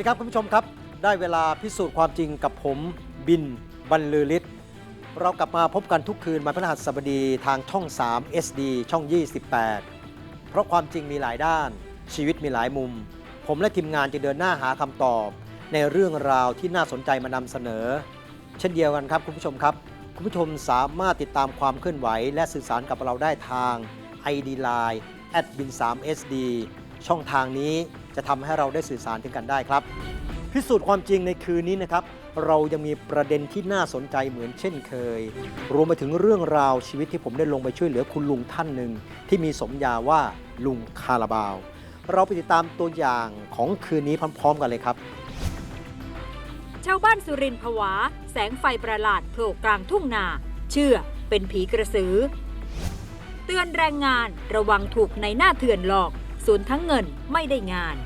วัสดีครับคุณผู้ชมครับ ได้เวลาพิสูจน์ความจริงกับผมบินบรรลือฤทธิ์เรากลับมาพบกันทุกคืนวันพฤหัสบดีทางช่อง 3 SD ช่อง 28 เพราะความจริงมีหลายด้าน ชีวิตมีหลายมุม ผมและทีมงานจะเดินหน้าหาคำตอบ ในเรื่องราวที่น่าสนใจมานำเสนอ เช่นเดียวกันครับคุณผู้ชมครับ คุณผู้ชมสามารถติดตามความเคลื่อนไหว และสื่อสารกับเราได้ทาง ID Line bin 3 SD ช่องทางนี้จะทำให้เราได้สื่อสารถึงกันได้ครับ พิสูจน์ความจริงในคืนนี้นะครับ เรายังมีประเด็นที่น่าสนใจเหมือนเช่นเคย รวมไปถึงเรื่องราวชีวิตที่ผมได้ลงไปช่วยเหลือคุณลุงท่านหนึ่ง ที่มีสมญาว่าลุงคาราบาว เราไปติดตามตัวอย่างของคืนนี้พร้อมๆ กันเลยครับ ชาวบ้านสุรินทร์ผวา แสงไฟประหลาดโผล่กลางทุ่งนา เชื่อเป็นผีกระสือ เตือนแรงงานระวังถูกในหน้าเถื่อนหลอก สูญทั้งเงินไม่ได้งาน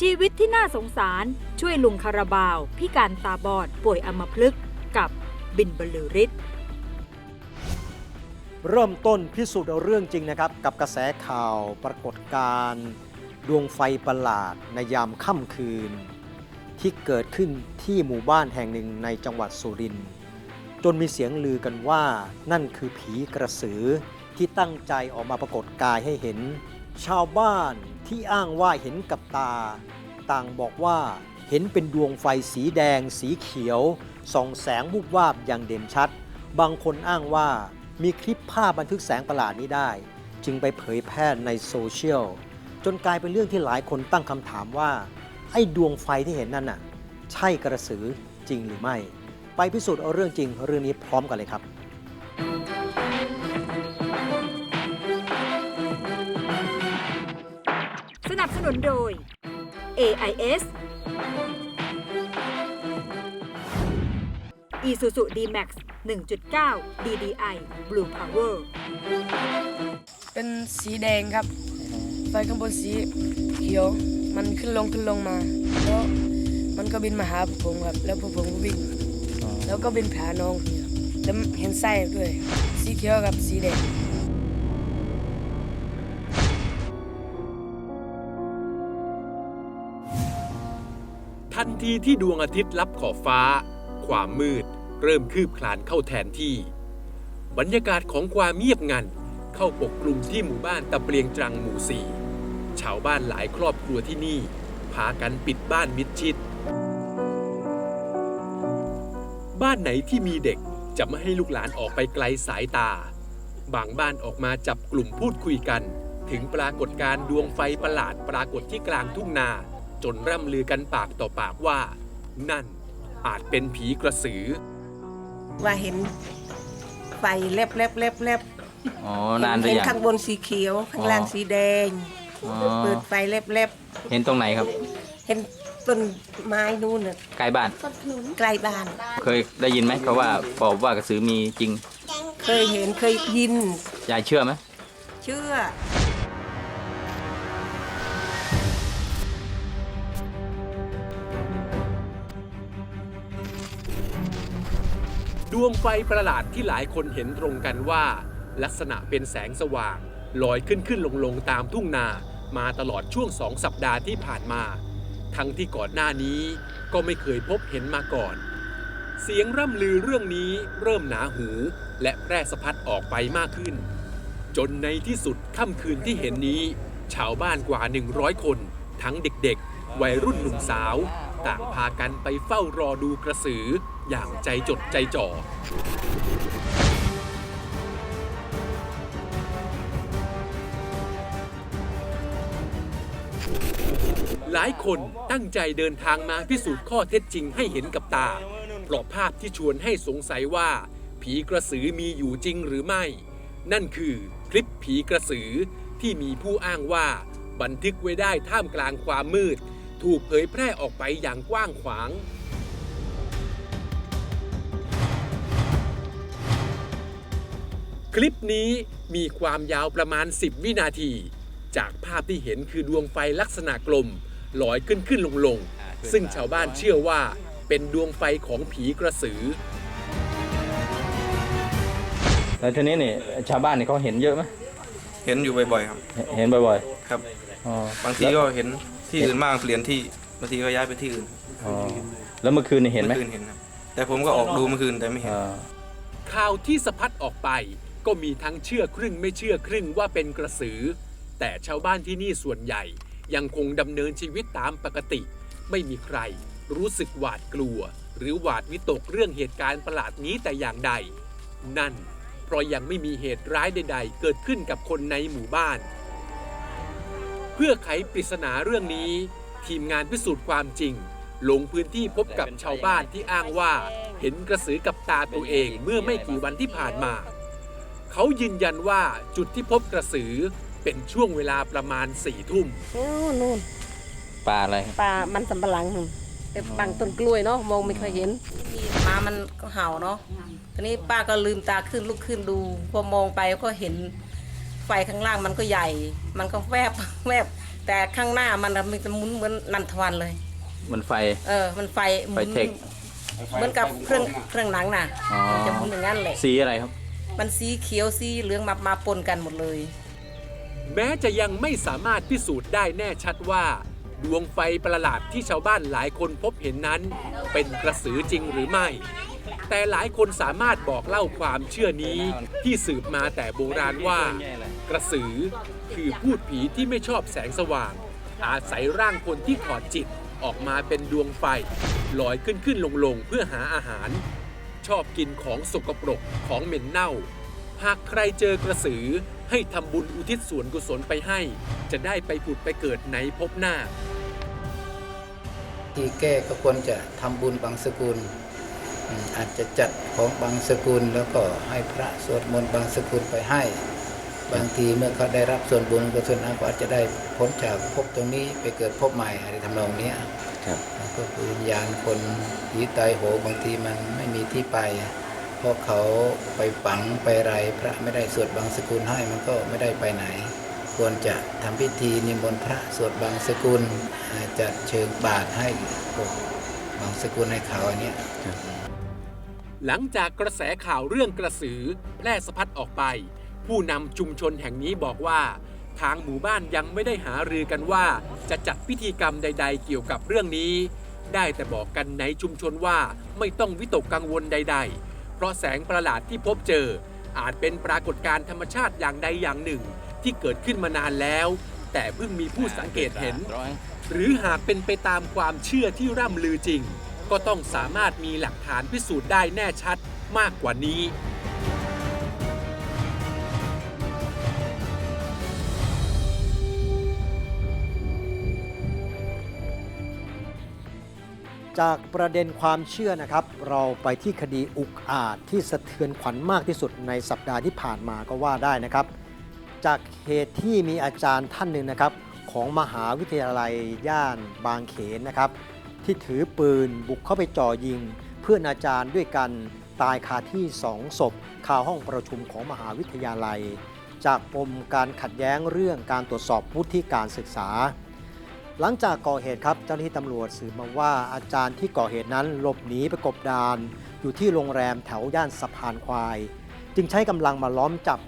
ชีวิตที่น่าสงสารช่วยลุงคาราบาว พิการตาบอดป่วยอัมพฤกษ์กับบินบรรลือฤทธิ์เริ่มต้นพิสูจน์เอาเรื่องจริงนะครับ กับกระแสข่าวปรากฏการณ์ดวงไฟประหลาดในยามค่ำคืน ที่เกิดขึ้นที่หมู่บ้านแห่งหนึ่งในจังหวัดสุรินทร์จนมีเสียงลือกันว่านั่นคือผีกระสือ ที่ตั้งใจออกมาปรากฏกายให้เห็น ชาวบ้านที่อ้างว่าเห็นกับตา ต่างบอกว่าเห็นเป็นดวงไฟสีแดง สีเขียว ส่องแสงวุบวาบอย่างเด่นชัด บางคนอ้างว่ามีคลิปภาพบันทึกแสงประหลาดนี้ได้ จึงไปเผยแพร่ในโซเชียลจนกลายเป็นเรื่องที่หลายคนตั้งคำถามว่า ไอ้ดวงไฟที่เห็นนั่นน่ะ ใช่กระสือจริงหรือไม่ ไปพิสูจน์เอาเรื่องจริงเรื่องนี้พร้อมกันเลยครับ AIS Isuzu D-Max 1.9 DDI Blue Power เป็นสีแดงครับ ไฟข้างบนสีเขียว มันขึ้นลงขึ้นลงมา แล้วมันก็บินมาหาผมครับ แล้วพวกผมก็วิ่ง แล้วก็บินผ่าน้องผมครับแล้วเห็นไส้ด้วย สีเขียวกับสีแดง นทีที่ดวงอาทิตย์ลับขอบฟ้า ความมืดเริ่มคืบคลานเข้าแทนที่ บรรยากาศของความเงียบงันเข้าปกคลุมที่หมู่บ้านตะเปลียงตรังหมู่สี่ชาวบ้านหลายครอบครัวที่นี่ พากันปิดบ้านมิดชิด บ้านไหนที่มีเด็กจะไม่ให้ลูกหลานออกไปไกลสายตา บางบ้านออกมาจับกลุ่มพูดคุยกัน ถึงปรากฏการดวงไฟประหลาดปรากฏที่กลางทุ่งนา จนร่ำลือกันปากต่อปากว่า นั่นอาจเป็นผีกระสือ ว่าเห็นไฟเล็บเล็บเล็บเล็บอ๋อนานหรือเห็นยัง ข้างบนสีเขียว ข้างล่างอ๋อสีแดง อ๋อ เปิดไฟเล็บเล็บเห็นตรงไหนครับ เห็นต้นไม้นู่นน่ะใกล้บ้าน ใกล้บ้าน เคยได้ยินไหมเขาว่าบอกว่ากระสือมีจริงเคยเห็นเคยยิน ยายเชื่อไหมเชื่อ ดวงไฟประหลาดที่หลายคนเห็นตรงกันว่า ลักษณะเป็นแสงสว่าง ลอยขึ้นขึ้นลงลงตามทุ่งนา มาตลอดช่วงสองสัปดาห์ที่ผ่านมา ทั้งที่ก่อนหน้านี้ก็ไม่เคยพบเห็นมาก่อน เสียงร่ำลือเรื่องนี้เริ่มหนาหูและแพร่สะพัดออกไปมากขึ้น จนในที่สุดค่ำคืนที่เห็นนี้ ชาวบ้านกว่า 100 คน ทั้งเด็กๆ วัยรุ่นหนุ่มสาว ต่างพากันไปเฝ้ารอดูกระสืออย่างใจจดใจจ่อ หลายคนตั้งใจเดินทางมาพิสูจน์ข้อเท็จจริงให้เห็นกับตาเพราะภาพที่ชวนให้สงสัยว่า ผีกระสือมีอยู่จริงหรือไม่ นั่นคือคลิปผีกระสือที่มีผู้อ้างว่าบันทึกไว้ได้ท่ามกลางความมืด ถูกเผยแพร่ออกไปอย่างกว้างขวาง คลิปนี้มีความยาวประมาณ 10 วินาที จากภาพที่เห็นคือดวงไฟลักษณะกลมลอยขึ้นขึ้นลงลงซึ่งชาวบ้านเชื่อว่าเป็นดวงไฟของผีกระสือ แล้วทีนี้เนี่ยชาวบ้านเนี่ยเขาเห็นเยอะไหมเห็นอยู่บ่อยๆครับ เห็นบ่อยครับ ๆอ๋อบางทีก็เห็น ที่อื่นบ้างเปลี่ยนที่บางทีก็ย้ายไปที่อื่นอ๋อแล้วเมื่อคืนนี่เห็นไหมอคืนเห็นครับแต่ผมก็ออกดูเมื่อคืนแต่ไม่เห็น อ่าข่าวที่สะพัดออกไป ก็มีทั้งเชื่อครึ่งไม่เชื่อครึ่งว่าเป็นกระสือ แต่ชาวบ้านที่นี่ส่วนใหญ่ ยังคงดำเนินชีวิตตามปกติ ไม่มีใคร รู้สึกหวาดกลัว หรือหวาดวิตกเรื่องเหตุการณ์ประหลาดนี้แต่อย่างใด นั่น เพราะยังไม่มีเหตุร้ายใด ๆ เกิดขึ้นกับคนในหมู่บ้าน เพื่อไขปริศนาเรื่องนี้ ทีมงานพิสูจน์ความจริง ลงพื้นที่พบกับชาวบ้านที่อ้างว่า เห็นกระสือกับตาตัวเองเมื่อไม่กี่วันที่ผ่านมา เขายืนยันว่าจุดที่พบกระสือเป็นช่วงเวลาประมาณสี่ทุ่ม โอ้นู่นปลาอะไรครับปลา มันสำปะหลังนู่นแต่บางต้นกล้วยเนาะมองไม่ค่อยเห็นหมามันก็เห่าเนาะทีนี้ป้าก็ลืมตาขึ้นลุกขึ้นดู พอมองไปก็เห็น ไฟข้างล่างมันก็ใหญ่ มันก็แวบแวบ แต่ข้างหน้ามันน่ะมันจะหมุนเหมือนนันทวันเลย มันไฟ เออ มันไฟหมุนไฟเทค เหมือนกับเครื่องเครื่องหนังน่ะอ๋อ มันจะหมุนอย่างนั้นแหละ สีอะไรครับ มันสีเขียวสีเหลืองมามาปนกันหมดเลย แม้จะยังไม่สามารถพิสูจน์ได้แน่ชัดว่า ดวงไฟประหลาดที่ชาวบ้านหลายคนพบเห็นนั้น เป็นกระสือจริงหรือไม่ แต่หลายคนสามารถบอกเล่าความเชื่อนี้ที่สืบมาแต่โบราณว่า กระสือ คือพูดผีที่ไม่ชอบแสงสว่าง อาศัยร่างคนที่ถอดจิตออกมาเป็นดวงไฟ ลอยขึ้นขึ้นลงลงเพื่อหาอาหาร ชอบกินของสกปรกของเหม็นเน่า หากใครเจอกระสือให้ทำบุญอุทิศส่วนกุศลไปให้ จะได้ไปผุดไปเกิดในภพหน้า ที่แก้ก็ควรจะทำบุญบางสกุลอืมอาจจะจัดของบางสกุลแล้วก็ให้พระสวดมนต์บางสกุลไปให้ บางทีเมื่อเขาได้รับส่วนบุญกุศลนั้นก็อาจจะได้พ้นจากภพตรงนี้ไปเกิดภพใหม่อะไรทำนองเนี้ยครับก็คือวิญญาณคนผีตายโหงบางทีมันไม่มีที่ไป เพราะเขาไปฝังไปไรพระไม่ได้สวดบางสกุลให้มันก็ไม่ได้ไปไหน ควรจะทำพิธีนิมนต์พระสวดบางสกุลอ่าจัดเชิงบาตรให้พวกบางสกุลให้เขาอันเนี้ยหลังจากกระแสข่าวเรื่องกระสือแพร่สะพัดออกไป ผู้นำชุมชนแห่งนี้บอกว่า ทางหมู่บ้านยังไม่ได้หารือกันว่า จะจัดพิธีกรรมใด ๆ เกี่ยวกับเรื่องนี้ ได้แต่บอกกันในชุมชนว่าไม่ต้องวิตกกังวลใด ๆ เพราะแสงประหลาดที่พบเจอ อาจเป็นปรากฏการณ์ธรรมชาติอย่างใดอย่างหนึ่ง ที่เกิดขึ้นมานานแล้ว แต่เพิ่งมีผู้สังเกตเห็น หรือหากเป็นไปตามความเชื่อที่ร่ำลือจริง ก็ต้องสามารถมีหลักฐานพิสูจน์ได้แน่ชัดมากกว่านี้ จากประเด็นความเชื่อนะครับ เราไปที่คดีอุกอาจที่สะเทือนขวัญมากที่สุดในสัปดาห์ที่ผ่านมาก็ว่าได้นะครับ จากเหตุที่มีอาจารย์ท่านหนึ่งนะครับ ของมหาวิทยาลัยย่านบางเขนนะครับ ที่ถือปืนบุกเข้าไปจ่อยิง เพื่อนอาจารย์ด้วยกันตายคาที่สองศพคาห้องประชุมของมหาวิทยาลัย จากปมการขัดแย้งเรื่องการตรวจสอบวุฒิการศึกษา หลังจากก่อเหตุครับเจ้าหน้าที่ตำรวจสืบมาว่าอาจารย์ที่ก่อเหตุนั้นหลบหนีไปกบดาน อยู่ที่โรงแรมแถวย่านสะพานควาย จึงใช้กำลังมาล้อมจับ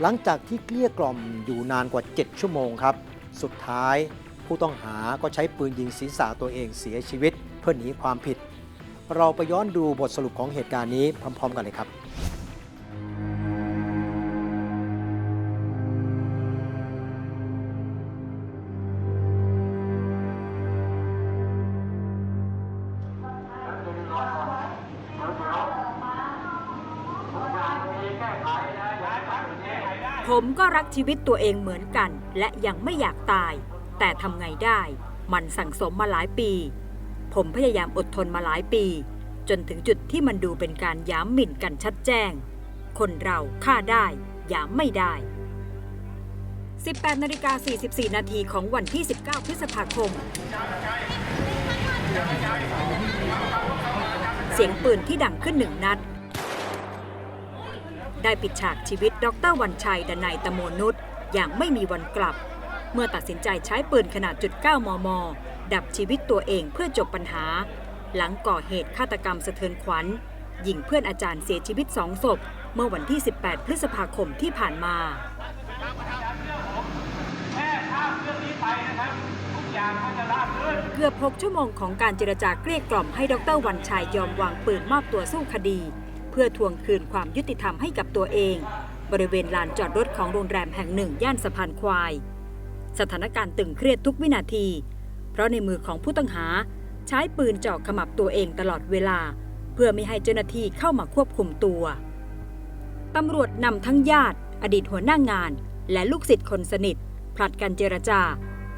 หลังจากที่เกลี้ยกล่อมอยู่นานกว่า 7 ชั่วโมงครับ สุดท้ายผู้ต้องหาก็ใช้ปืนยิงศีรษะตัวเองเสียชีวิต เพื่อหนีความผิด เราไปย้อนดูบทสรุปของเหตุการณ์นี้พร้อม ๆ กันเลยครับ ผมก็รักชีวิตตัวเองเหมือนกัน และยังไม่อยากตาย แต่ทำไงได้ มันสั่งสมมาหลายปี ผมพยายามอดทนมาหลายปี จนถึงจุดที่มันดูเป็นการย้ำหมิ่นกันชัดแจ้ง คนเราฆ่าได้ย้ำไม่ได้ 18นาฬิกา44 นาทีของวันที่ 19 พฤษภาคม เสียงปืนที่ดังขึ้นหนึ่งนัด ได้ปิดฉากชีวิตดรวันชัยดนัยตโมนุษย์อย่างไม่มีวันกลับ เมื่อตัดสินใจใช้ปืนขนาดจุด9มม ดับชีวิตตัวเองเพื่อจบปัญหา หลังก่อเหตุฆาตกรรมสะเทือนขวัญยิงเพื่อนอาจารย์เสียชีวิตสองศพ เมื่อวันที่ 18 พฤษภาคมที่ผ่านมาแค่ภาพเรื่องนี้เกือบ6ชั่วโมงของการเจรจาเกลี้ยกล่อมให้ดรวันชัยยอมวางปืนมอบตัวสู้คดี เพื่อทวงคืนความยุติธรรมให้กับตัวเอง บริเวณลานจอดรถของโรงแรมแห่งหนึ่งย่านสะพานควาย สถานการณ์ตึงเครียดทุกวินาที เพราะในมือของผู้ต้องหาใช้ปืนเจาะขมับตัวเองตลอดเวลา เพื่อไม่ให้เจ้าหน้าที่เข้ามาควบคุมตัวตำรวจนำทั้งญาติ อดีตหัวหน้างาน และลูกศิษย์คนสนิทผลัดกันเจรจา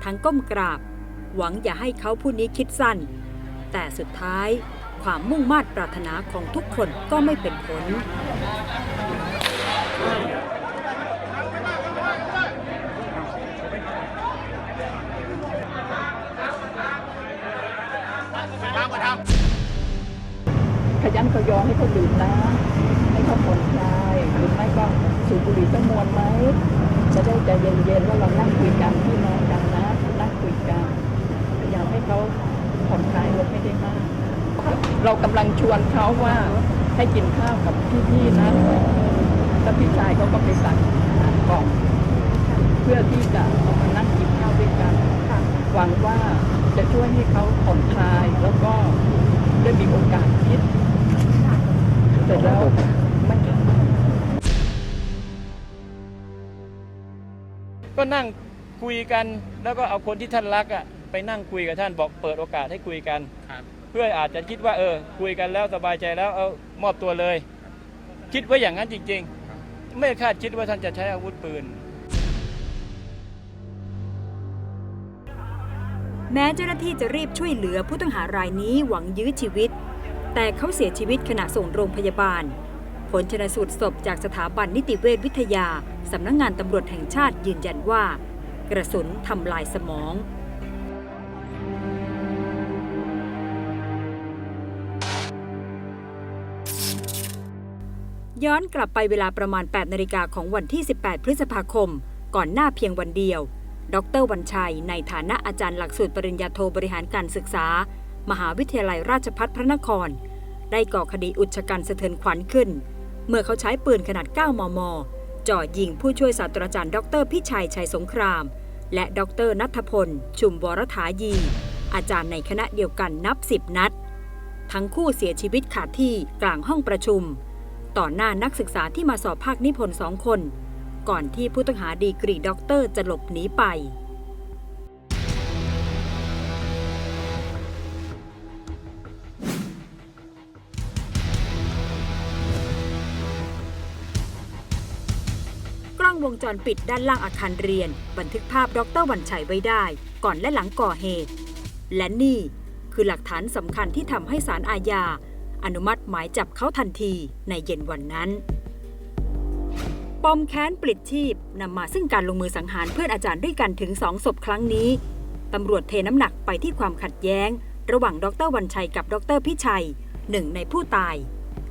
ทั้งก้มกราบ หวังอย่าให้เขาผู้นี้คิดสั้น แต่สุดท้าย ความมุ่งมา่ปรารถนาของทุกคนก็ไม่เป็นผล ขยันขยอให้เขาดื่มน้ำให้เขาผ่อนคลายหรือไม่ก็สูบบุหรี่สักมวนไหม จะได้ใจเย็นๆว่าเรานั่งคุยกันพี่น้องกันนะนั่งคุยกันพยายามให้เขาผ่อนคลายลงไม่ได้มาก เรากำลังชวนเขาว่าให้กินข้าวกับพี่ๆนะแล้วพี่ชายเขาก็ไปสั่งอาหารกล่องเพื่อที่จะเอามานั่งกินข้าวด้วยกันหวังว่าจะช่วยให้เขาผ่อนคลายแล้วก็ได้มีโอกาสคิดเสร็จแล้วไม่ก็นั่งคุยกันแล้วก็เอาคนที่ท่านรักอะไปนั่งคุยกับท่านบอกเปิดโอกาสให้คุยกัน เพื่ออาจจะคิดว่าเออคุยกันแล้วสบายใจแล้วเอามอบตัวเลย คิดว่าอย่างนั้นจริง ๆ ไม่คาดคิดว่าท่านจะใช้อาวุธปืน แม้เจ้าหน้าที่จะรีบช่วยเหลือผู้ต้องหารายนี้หวังยื้อชีวิต แต่เขาเสียชีวิตขณะส่งโรงพยาบาล ผลชนสูตรศพจากสถาบันนิติเวชวิทยา สำนักงงานตำรวจแห่งชาติยืนยันว่า กระสุนทำลายสมอง ย้อนกลับไปเวลาประมาณ 8 นาฬิกาของวันที่ 18 พฤษภาคม ก่อนหน้าเพียงวันเดียว ดรวันชัย ในฐานะอาจารย์หลักสูตรปริญญาโทบริหารการศึกษา มหาวิทยาลัยราชภัฏพระนคร ได้ก่อคดีอุชกันสะเทือนขวัญขึ้น เมื่อเขาใช้ปืนขนาด 9 มม จ่อยิงผู้ช่วยศาสตราจารย์ดรพิชัยชัยสงคราม และดรนัทพล ชุมวรถายี อาจารย์ในคณะเดียวกันนับ 10 นัด ทั้งคู่เสียชีวิตขาดที่กลางห้องประชุม ต่อหน้านักศึกษาที่มาสอบภาคนิพนธ์สองคน ก่อนที่ผู้ต้องหาดีกรีด็อกเตอร์จะหลบหนีไปกล้องวงจรปิดด้านล่างอาคารเรียน บันทึกภาพดรวันชัยไว้ได้ ก่อนและหลังก่อเหตุ และนี่คือหลักฐานสำคัญที่ทำให้ศาลอาญา อนุมัติหมายจับเขาทันทีในเย็นวันนั้น ปมแค้นปลิดชีพนำมาซึ่งการลงมือสังหารเพื่อนอาจารย์ด้วยกันถึงสองศพครั้งนี้ตำรวจเทน้ำหนักไปที่ความขัดแย้ง ระหว่างดรวันชัยกับดรพิชัยหนึ่งในผู้ตาย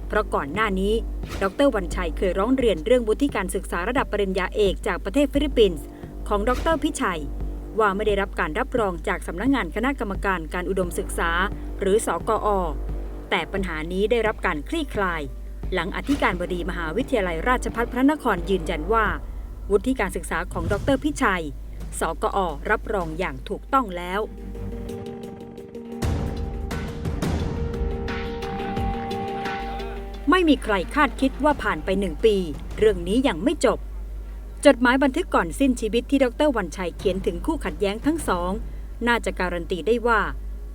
เพราะก่อนหน้านี้ ดรวันชัยเคยร้องเรียนเรื่องวุฒิการศึกษาระดับปริญญาเอกจากประเทศฟิลิปปินส์ของดรพิชัย ว่าไม่ได้รับการรับรองจากสำนักงานคณะกรรมการการอุดมศึกษา หรือสอกอ แต่ปัญหานี้ได้รับการคลี่คลาย หลังอธิการบดีมหาวิทยาลัยราชภัฏพระนครยืนยันว่า วุฒิการศึกษาของดรพิชัย สกอ รับรองอย่างถูกต้องแล้วไม่มีใครคาดคิดว่าผ่านไปหนึ่งปี เรื่องนี้ยังไม่จบ จดหมายบันทึกก่อนสิ้นชีวิตที่ดรวันชัยเขียนถึงคู่ขัดแย้งทั้งสอง น่าจะการันตีได้ว่า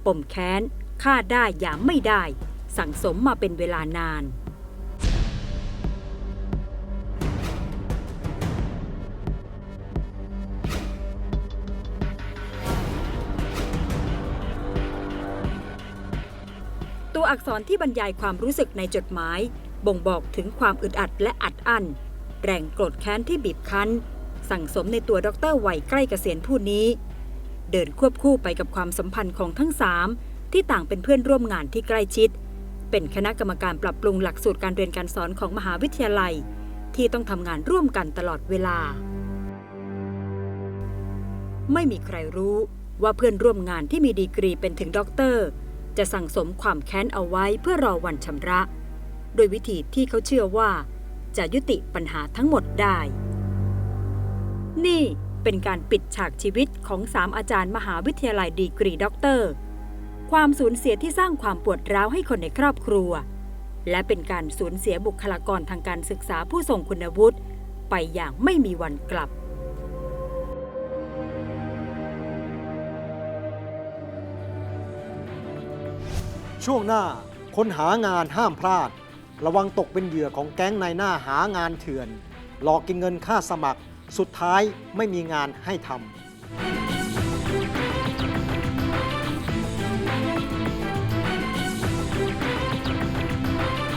ปมแค้น ฆ่าได้อย่าไม่ได้ สั่งสมมาเป็นเวลานาน ตัวอักษรที่บรรยายความรู้สึกในจดหมาย บ่งบอกถึงความอึดอัดและอัดอั้น แรงโกรธแค้นที่บีบคั้น สั่งสมในตัวดรวัยใกล้เกษียณผู้นี้ เดินควบคู่ไปกับความสัมพันธ์ของทั้งสาม ที่ต่างเป็นเพื่อนร่วมงานที่ใกล้ชิด เป็นคณะกรรมการปรับปรุงหลักสูตรการเรียนการสอนของมหาวิทยาลัย ที่ต้องทำงานร่วมกันตลอดเวลา ไม่มีใครรู้ว่าเพื่อนร่วมงานที่มีดีกรีเป็นถึงด็อกเตอร์ จะสั่งสมความแค้นเอาไว้เพื่อรอวันชำระ โดยวิธีที่เขาเชื่อว่า จะยุติปัญหาทั้งหมดได้ นี่เป็นการปิดฉากชีวิตของสามอาจารย์มหาวิทยาลัยดีกรีด็อกเตอร์ ความสูญเสียที่สร้างความปวดร้าวให้คนในครอบครัว และเป็นการสูญเสียบุคลากรทางการศึกษาผู้ทรงคุณวุฒิไปอย่างไม่มีวันกลับช่วงหน้าคนหางานห้ามพลาด ระวังตกเป็นเหยื่อของแก๊งนายหน้าหางานเถื่อน หลอกกินเงินค่าสมัคร สุดท้ายไม่มีงานให้ทำ